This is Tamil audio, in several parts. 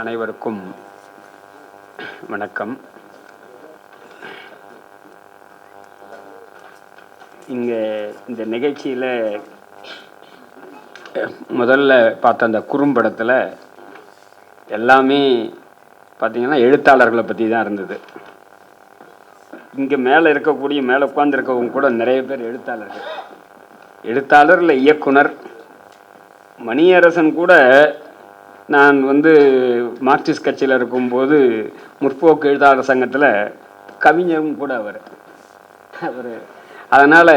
அனைவருக்கும் வணக்கம். இங்கே இந்த நிகழ்ச்சியில் முதல்ல பார்த்த அந்த குறும்படத்தில் எல்லாமே பார்த்தீங்கன்னா எழுத்தாளர்களை பற்றி தான் இருந்தது. இங்கே மேலே இருக்கக்கூடிய மேலே உட்காந்துருக்கவங்க கூட நிறைய பேர் எழுத்தாளர்கள். எழுத்தாளர் இல்லை இயக்குனர் மணியரசன் கூட நான் வந்து மார்க்சிஸ்ட் கட்சியில் இருக்கும்போது முற்போக்கு எழுத்தாளர் சங்கத்தில் கவிஞரும் கூட அவர். அவர். அதனால்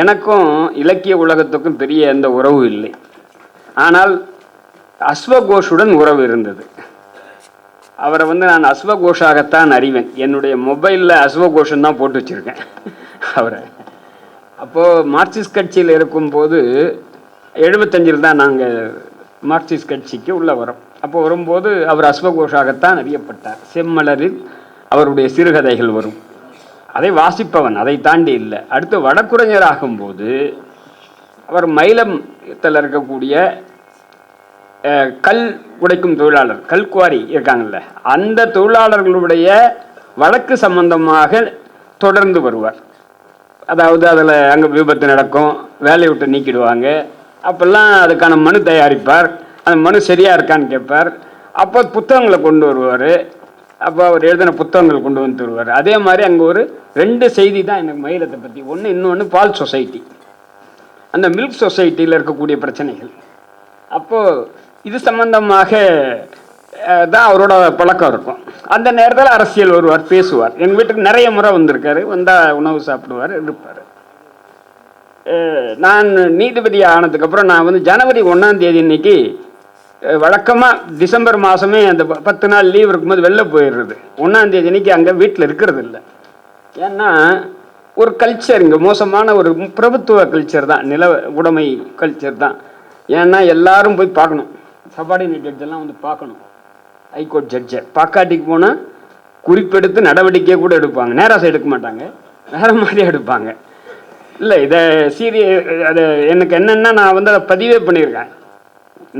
எனக்கும் இலக்கிய உலகத்துக்கும் பெரிய எந்த உறவு இல்லை. ஆனால் அஸ்வகோஷுடன் உறவு இருந்தது. அவரை வந்து நான் அஸ்வகோஷாகத்தான் அறிவேன். என்னுடைய மொபைலில் அஸ்வகோஷன் தான் போட்டு வச்சுருக்கேன் அவரை. அப்போது மார்க்சிஸ்ட் கட்சியில் இருக்கும்போது எழுபத்தஞ்சில் தான் நாங்கள் மார்க்சிஸ்ட் கட்சிக்கு உள்ளே வரும். அப்போ வரும்போது அவர் அஸ்வகோஷாகத்தான் அறியப்பட்டார். செம்மலரில் அவருடைய சிறுகதைகள் வரும். அதை வாசிப்பவன் அதை தாண்டி இல்லை. அடுத்து வடக்குறைஞராகும்போது அவர் மயிலத்தில் இருக்கக்கூடிய கல் உடைக்கும் தொழிலாளர் கல் குவாரி இருக்காங்கல்ல அந்த தொழிலாளர்களுடைய வழக்கு சம்பந்தமாக தொடர்ந்து வருவார். அதாவது அதில் அங்கே விபத்து நடக்கும் வேலையை விட்டு நீக்கிடுவாங்க. அப்போல்லாம் அதுக்கான மனு தயாரிப்பார். அந்த மனு சரியாக இருக்கான்னு கேட்பார். அப்போ புத்தகங்களை கொண்டு வருவார். அப்போ அவர் எழுதின புத்தகங்கள் கொண்டு வந்து வருவார் அதே மாதிரி அங்கே ஒரு ரெண்டு செய்தி தான் எனக்கு மயிலத்தை பற்றி ஒன்று இன்னொன்று பால் சொசைட்டி. அந்த மில்க் சொசைட்டியில் இருக்கக்கூடிய பிரச்சனைகள். அப்போது இது சம்பந்தமாக தான் அவரோட பழக்கம் இருக்கும். அந்த நேரத்தில் அரசியல் வருவார் பேசுவார். எங்கள் வீட்டுக்கு நிறைய முறை வந்திருக்காரு. வந்தால் உணவு சாப்பிடுவார் இருப்பார். நான் நீதிபதி ஆனதுக்கப்புறம் நான் வந்து ஜனவரி ஒன்றாம் தேதி இன்னைக்கு வழக்கமாக டிசம்பர் மாதமே அந்த ப- பத்து நாள் லீவ் இருக்கும்போது வெளில போயிடுறது. ஒன்றாம் தேதி அங்கே வீட்டில் இருக்கிறது இல்லை. ஏன்னா ஒரு கல்ச்சர் இங்கே மோசமான ஒரு பிரபுத்துவ கல்ச்சர் தான் நில உடைமை கல்ச்சர் தான். ஏன்னா எல்லாரும் போய் பார்க்கணும். சபார்டினேட் ஜட்ஜெல்லாம் வந்து பார்க்கணும். ஹைகோர்ட் ஜட்ஜை பாக்காட்டிக்கு போனால் குறிப்பெடுத்து நடவடிக்கை கூட எடுப்பாங்க. நேராசை எடுக்க மாட்டாங்க. வேறு மாதிரி எடுப்பாங்க. இல்லை இதை சீரிய அது எனக்கு என்னென்னா நான் வந்து அதை பதிவே பண்ணியிருக்கேன்.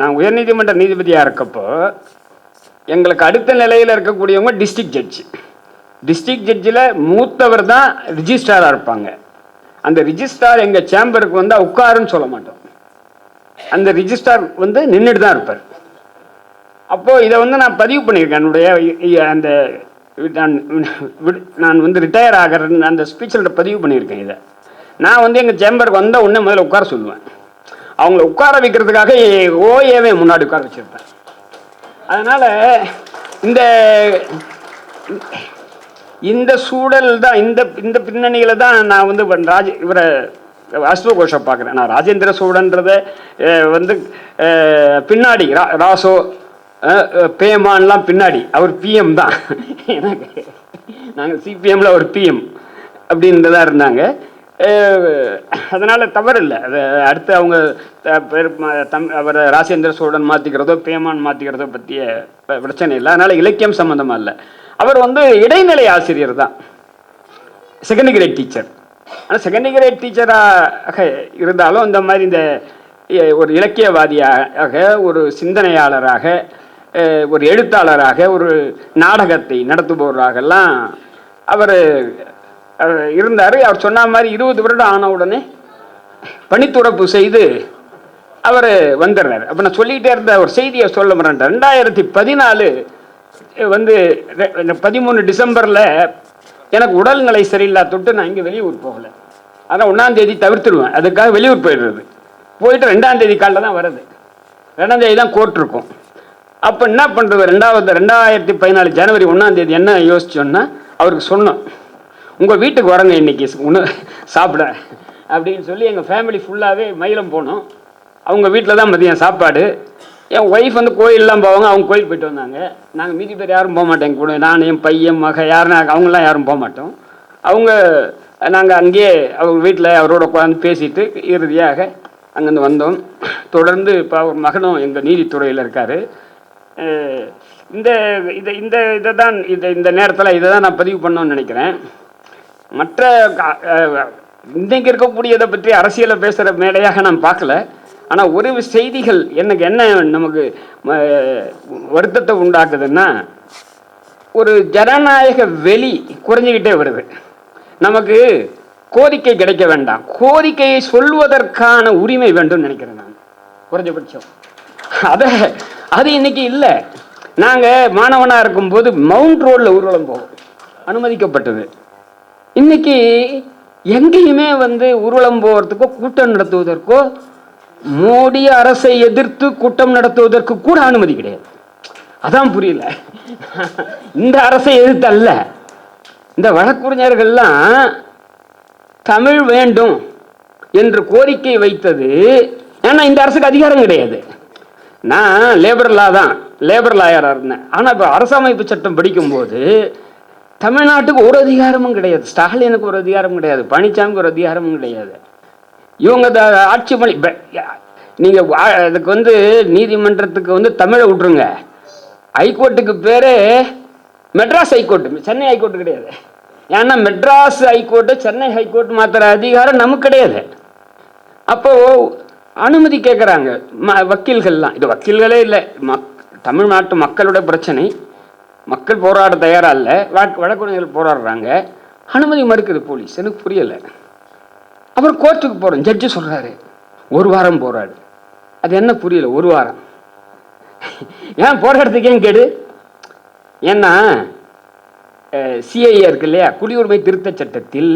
நான் உயர்நீதிமன்ற நீதிபதியாக இருக்கப்போ எங்களுக்கு அடுத்த நிலையில் இருக்கக்கூடியவங்க டிஸ்ட்ரிக்ட் ஜட்ஜ் டிஸ்ட்ரிக்ட் ஜட்ஜில் மூத்தவர் தான் ரிஜிஸ்ட்ராராக இருப்பாங்க. அந்த ரிஜிஸ்ட்ரார் எங்கள் சேம்பருக்கு வந்தால் உட்காருன்னு சொல்ல மாட்டோம். அந்த ரிஜிஸ்ட்ரார் வந்து நின்றுட்டு தான் இருப்பார். அப்போது இதை வந்து நான் பதிவு பண்ணியிருக்கேன். என்னுடைய அந்த நான் நான் வந்து ரிட்டையர் ஆகிற அந்த ஸ்பீச்சில் பதிவு பண்ணியிருக்கேன் இதை. நான் வந்து எங்கள் சேம்பருக்கு வந்த உடனே முதல்ல உட்கார சொல்லுவேன். அவங்கள உட்கார வைக்கிறதுக்காக ஓஏவே முன்னாடி உட்கார வச்சுருப்பேன். அதனால் இந்த இந்த சூழல் தான் இந்த இந்த பின்னணியில் தான் நான் வந்து ராஜ இவரை கோஷம் பார்க்குறேன். நான் ராஜேந்திர சூழன்றத வந்து பின்னாடி ரா ராசோ பேமான்லாம் பின்னாடி அவர் பிஎம் தான். எனக்கு நாங்கள் சிபிஎம்மில் அவர் பிஎம் அப்படின்றதா இருந்தாங்க. அதனால் தவறு இல்லை அது அடுத்து அவங்க பேர் தம் அவரை ராஜேந்திர சோழன் மாற்றிக்கிறதோ பேமான் மாற்றிக்கிறதோ பற்றிய ப- பிரச்சனை இல்லை. அதனால் இலக்கியம் சம்மந்தமாக இல்லை. அவர் வந்து இடைநிலை ஆசிரியர் தான். செகண்ட் கிரேட் டீச்சர் ஆனால் செகண்ட் கிரேட் டீச்சராக இருந்தாலும் இந்த மாதிரி இந்த ஒரு இலக்கியவாதியாக ஒரு சிந்தனையாளராக ஒரு எழுத்தாளராக ஒரு நாடகத்தை நடத்துபவராகலாம் அவர் இருந்தார் அவர் சொன்ன மாதிரி இருபது வருடம் ஆன உடனே பணித்துறப்பு செய்து அவர் வந்துடுறாரு. அப்போ நான் சொல்லிக்கிட்டே இருந்த ஒரு செய்தியை சொல்ல மறந்துட்டேன். ரெண்டாயிரத்தி பதினாலு வந்து ரெ- இந்த பதிமூணு டிசம்பரில் எனக்கு உடல்நிலை சரியில்லா தொட்டு நான் இங்கே வெளியூர் போகலை. அதான் ஒன்றாந்தேதி தவிர்த்துடுவேன். அதுக்காக வெளியூர் போயிடுறது. போயிட்டு ரெண்டாந்தேதி காலில் காலைல தான் வருது ரெண்டாந்தேதி தான் கோர்ட் இருக்கும். அப்போ என்ன பண்ணுறது ரெண்டாவது ரெண்டாயிரத்தி பதினாலு ஜனவரி ஒன்றாந்தேதி என்ன யோசிச்சோன்னா அவருக்கு சொன்னோம். உங்கள் வீட்டுக்கு வரங்க இன்னைக்கு ஒன்று சாப்பிட. அப்படின்னு சொல்லி எங்கள் ஃபேமிலி ஃபுல்லாகவே மயிலம் போனோம். அவங்க வீட்டில் தான் மதியம் சாப்பாடு. என் ஒய்ஃப் வந்து கோயிலெலாம் போவாங்க அவங்க கோயில் போயிட்டு வந்தாங்க. நாங்கள் மீதி பேர் யாரும் போக மாட்டோம் கூட. நான் என் பையன் மக யாருன்னா அவங்களாம் யாரும் போக மாட்டோம். அவங்க நாங்கள் அங்கேயே அவங்க வீட்டில் அவரோட உட்காந்து பேசிட்டு இறுதியாக அங்கேருந்து வந்தோம். தொடர்ந்து இப்போ அவர் மகனும் எங்கள் நீதித்துறையில் இருக்கார். இந்த இதை இந்த இதை தான் இதை இந்த நேரத்தில் இதை தான் நான் பதிவு பண்ணோன்னு நினைக்கிறேன். மற்ற இன்றைக்கு இருக்கக்கூடியதை பற்றி அரசியலை பேசுகிற மேடையாக நான் பார்க்கல. ஆனால் ஒரு செய்திகள் எனக்கு என்ன நமக்கு வருத்தத்தை உண்டாக்குதுன்னா ஒரு ஜனநாயக வெளி குறைஞ்சிக்கிட்டே வருது. நமக்கு கோரிக்கை கிடைக்க வேண்டாம். கோரிக்கையை சொல்வதற்கான உரிமை வேண்டும் நினைக்கிறேன் நான். குறைஞ்சபட்சம். அதை அது இன்னைக்கு இல்லை. நாங்கள் மாணவனாக இருக்கும்போது மவுண்ட் ரோடில் ஊர்வலம் போவோம். அனுமதிக்கப்பட்டது. இன்னைக்கு எங்கேயுமே வந்து ஊர்வலம் போகிறதுக்கோ கூட்டம் நடத்துவதற்கோ மோடி அரசை எதிர்த்து கூட்டம் நடத்துவதற்கு கூட அனுமதி கிடையாது. அதான் புரியல. இந்த அரசை எதிர்த்து அல்ல இந்த வழக்குறிஞர்கள்லாம் தமிழ் வேண்டும் என்று கோரிக்கை வைத்தது. ஏன்னா இந்த அரசுக்கு அதிகாரம் கிடையாது. நான் லேபர் லா தான் லேபர் லாயராக இருந்தேன். ஆனால் இப்போ அரசமைப்பு சட்டம் படிக்கும்போது தமிழ்நாட்டுக்கு ஒரு அதிகாரமும் கிடையாது. ஸ்டாலினுக்கு ஒரு அதிகாரமும் கிடையாது. பழனிசாமிக்கு ஒரு அதிகாரமும் கிடையாது. இவங்க த ஆட்சி மொழி நீங்க வா- அதுக்கு வந்து நீதிமன்றத்துக்கு வந்து தமிழை விட்டுருங்க. ஹைகோர்ட்டுக்கு பேரு மெட்ராஸ் ஹைகோர்ட்டு சென்னை ஹைகோர்ட்டு கிடையாது. ஏன்னா மெட்ராஸ் ஹைகோர்ட்டு சென்னை ஹைகோர்ட் மாத்திர அதிகாரம் நமக்கு கிடையாது. அப்போ அனுமதி கேட்குறாங்க ம வக்கீல்கள்லாம். இது வக்கீல்களே இல்லை. மக் தமிழ்நாட்டு மக்களோட பிரச்சனை. மக்கள் போராட தயாராக இல்லை வழக்கு வழக்குரைஞர்கள் போராடுறாங்க. அனுமதி மறுக்குது போலீஸ். எனக்கு புரியலை. அப்புறம் கோர்ட்டுக்கு போகிறோம் ஜட்ஜு சொல்கிறாரு ஒரு வாரம் போராடு. அது என்ன புரியல? ஒரு வாரம். ஏன் போராட்டத்துக்கு ஏன் கேடு? ஏன்னா சிஐஏ இருக்கு இல்லையா? குடியுரிமை திருத்தச் சட்டத்தில்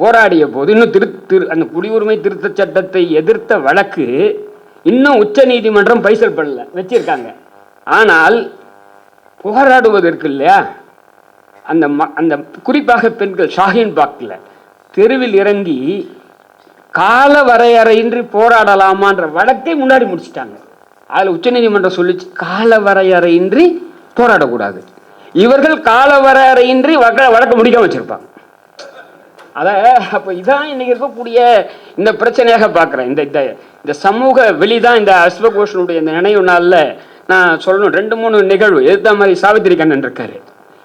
போராடிய போது இன்னும் திரு திரு அந்த குடியுரிமை திருத்தச் சட்டத்தை எதிர்த்த வழக்கு இன்னும் உச்ச நீதிமன்றம் பைசல் பண்ணல வச்சிருக்காங்க. ஆனால் போராடுவதற்கு இல்லையா அந்த ம அந்த குறிப்பாக பெண்கள் ஷாஹின் பாக்கில் தெருவில் இறங்கி கால வரையறையின்றி போராடலாமான்ற வழக்கை முன்னாடி முடிச்சிட்டாங்க. அதில் உச்சநீதிமன்றம் சொல்லிச்சு கால வரையறையின்றி போராடக்கூடாது. இவர்கள் கால வரையறையின்றி வழக்க வழக்கு முடிக்காம வச்சிருப்பாங்க. அத அப்போ இதான் இன்னைக்கு இருக்கக்கூடிய இந்த பிரச்சனையாக பார்க்குறேன். இந்த இந்த இந்த சமூக வெளிதான் இந்த அஸ்வகோஷனுடைய இந்த நினைவு நாளில் நான் சொல்லணும் ரெண்டு மூணு நிகழ்வு. எதிர்த்த மாதிரி சாவித்திரி கண்ணன் இருக்காரு.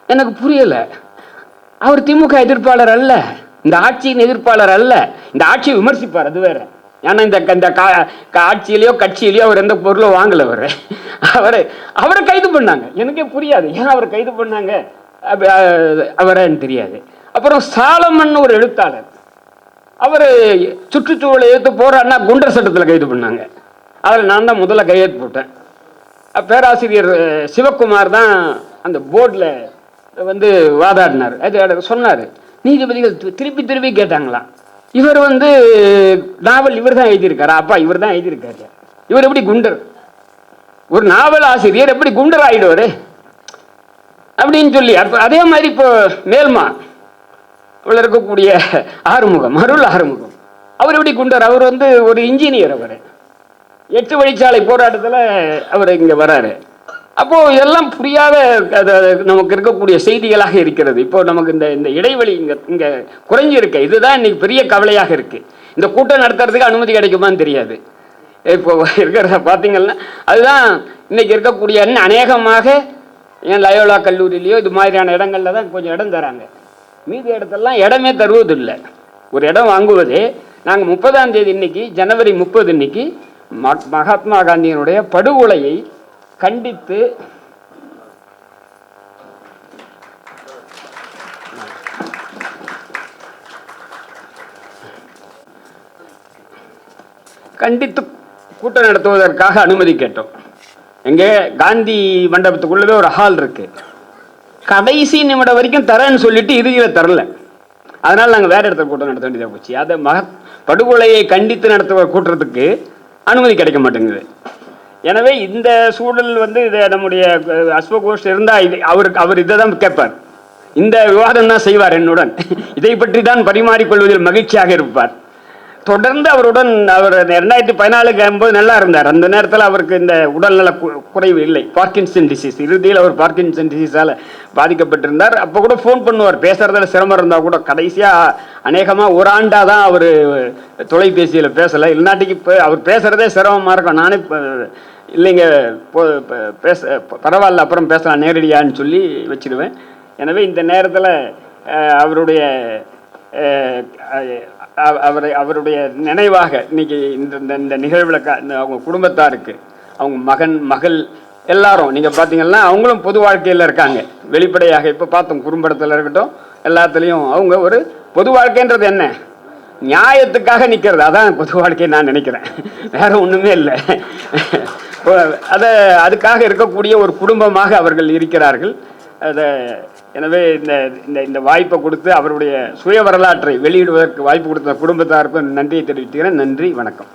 எனக்கு புரியல. அவர் திமுக எதிர்ப்பாளர் அல்ல. இந்த ஆட்சியின் எதிர்ப்பாளர் அல்ல. இந்த ஆட்சியை விமர்சிப்பார் அது வேற. ஏன்னா இந்த இந்த கா- கா- ஆட்சியிலையோ கட்சியிலையோ அவர் எந்த பொருளும் வாங்கல அவர். அவரை அவரை கைது பண்ணாங்க. எனக்கே புரியாது. ஏன் அவரை கைது பண்ணாங்க? அவரன்னு அவரை எனக்கு தெரியாது. அப்புறம் சாலமன் ஒரு எழுத்தாளர். அவர் சுற்றுச்சூழலை எடுத்து போறாருன்னா குண்டர் சட்டத்தில் கைது பண்ணாங்க. அதில் நான் தான் முதல்ல கையெழுத்து போட்டேன். பேராசிரியர் சிவக்குமார் தான் அந்த போர்டில் வந்து வாதாடினார். அது சொன்னார். நீதிபதிகள் திருப்பி திருப்பி கேட்டாங்களாம். இவர் வந்து நாவல் இவர் தான் எழுதியிருக்காரா? அப்பா இவர் தான் எழுதியிருக்காரு. இவர் எப்படி குண்டர்? ஒரு நாவல் ஆசிரியர் எப்படி குண்டர் ஆகிடுவார் அப்படின்னு சொல்லி அப்போ அதே மாதிரி இப்போ மேல்மா இவ்வளோ இருக்கக்கூடிய ஆறுமுகம் அருள் ஆறுமுகம். அவர் எப்படி குண்டர்? அவர் வந்து ஒரு இன்ஜினியர் அவர். எட்டு வழிச்சாலை போராட்டத்தில் அவர் இங்கே வராரு. அப்போ இதெல்லாம் புரியாத அது நமக்கு இருக்கக்கூடிய செய்திகளாக இருக்கிறது. இப்போ நமக்கு இந்த இந்த இடைவெளி இங்கே இங்கே குறைஞ்சிருக்க. இதுதான் இன்னைக்கு பெரிய கவலையாக இருக்கு. இந்த கூட்டம் நடத்துறதுக்கு அனுமதி கிடைக்குமான்னு தெரியாது. இப்போ இருக்கிறத பார்த்தீங்கன்னா அதுதான் இன்னைக்கு இருக்கக்கூடிய அநேகமாக ஏன் லயோலா கல்லூரியிலையோ இது மாதிரியான இடங்கள்ல தான் கொஞ்சம் இடம் தராங்க. மீதி இடத்தெல்லாம் இடமே தருவதில்லை. ஒரு இடம் வாங்குவதே நாங்கள் முப்பதாம் தேதி இன்னைக்கு ஜனவரி முப்பது இன்னைக்கு மகாத்மா காந்தியினுடைய படுகொலையை கண்டித்து கண்டித்து கூட்டம் நடத்துவதற்காக அனுமதி கேட்டோம். எங்கே காந்தி மண்டபத்துக்குள்ளவே ஒரு ஹால் இருக்கு. கடைசி நிமிடம் வரைக்கும் தரேன்னு சொல்லிட்டு இறுதியில் தரல. அதனால நாங்கள் வேற இடத்துல கூட்டம் நடத்த வேண்டியதாக போச்சு. அதை மக படுகொலையை கண்டித்து நடத்துகிற கூட்டத்துக்கு அனுமதி கிடைக்க மாட்டேங்குது. எனவே இந்த சூழல் வந்து இதை நம்முடைய அஸ்வகோஷ் இருந்தால் இது அவருக்கு அவர் இதை தான் கேட்பார். இந்த விவாதம் தான் செய்வார் என்னுடன். இதை பற்றி தான் பரிமாறிக்கொள்வதில் மகிழ்ச்சியாக இருப்பார். தொடர்ந்து அவருடன் அவர் ரெண்டாயிரத்தி பதினாலுக்கு போது நல்லா இருந்தார். அந்த நேரத்தில் அவருக்கு இந்த உடல்நல கு- குறைவு இல்லை. பார்க்கின்சன் டிசீஸ் இறுதியில் அவர் பார்க்கின்சன் டிசீஸால் பாதிக்கப்பட்டிருந்தார். அப்போ கூட ஃபோன் பண்ணுவார். பேசுறதுல சிரமம் இருந்தால் கூட கடைசியாக அநேகமாக ஒரு ஆண்டாக தான் அவர் தொலைபேசியில் பேசலை. இல்லாட்டிக்கு இப்போ அவர் பேசுகிறதே சிரமமாக இருக்கும். நானே இல்லைங்க பேச பரவாயில்ல அப்புறம் பேசலாம் நேரடியான்னு சொல்லி வச்சிருவேன் எனவே இந்த நேரத்தில் அவருடைய அவரை அவருடைய நினைவாக இன்னைக்கு இந்த இந்த- இந்த நிகழ்வில் க- இந்த அவங்க குடும்பத்தாருக்கு அவங்க மகன் மகள் எல்லாரும் நீங்கள் பார்த்தீங்கன்னா அவங்களும் பொது வாழ்க்கையில் இருக்காங்க. வெளிப்படையாக இப்போ பார்த்தோம் குறும்படத்தில் இருக்கட்டும் எல்லாத்துலேயும் அவங்க ஒரு பொது வாழ்க்கைன்றது என்ன? நியாயத்துக்காக நிற்கிறது அதான் பொது வாழ்க்கை நான் நினைக்கிறேன். வேற ஒன்றுமே இல்லை. அதை அதுக்காக இருக்கக்கூடிய ஒரு குடும்பமாக அவர்கள் இருக்கிறார்கள். அதை எனவே இந்த இந்த இந்த வாய்ப்பை கொடுத்து அவருடைய சுய வரலாற்றை வெளியிடுவதற்கு வாய்ப்பு கொடுத்த குடும்பத்தாருக்கும் நன்றியை தெரிவித்துக்கிறேன். நன்றி வணக்கம்.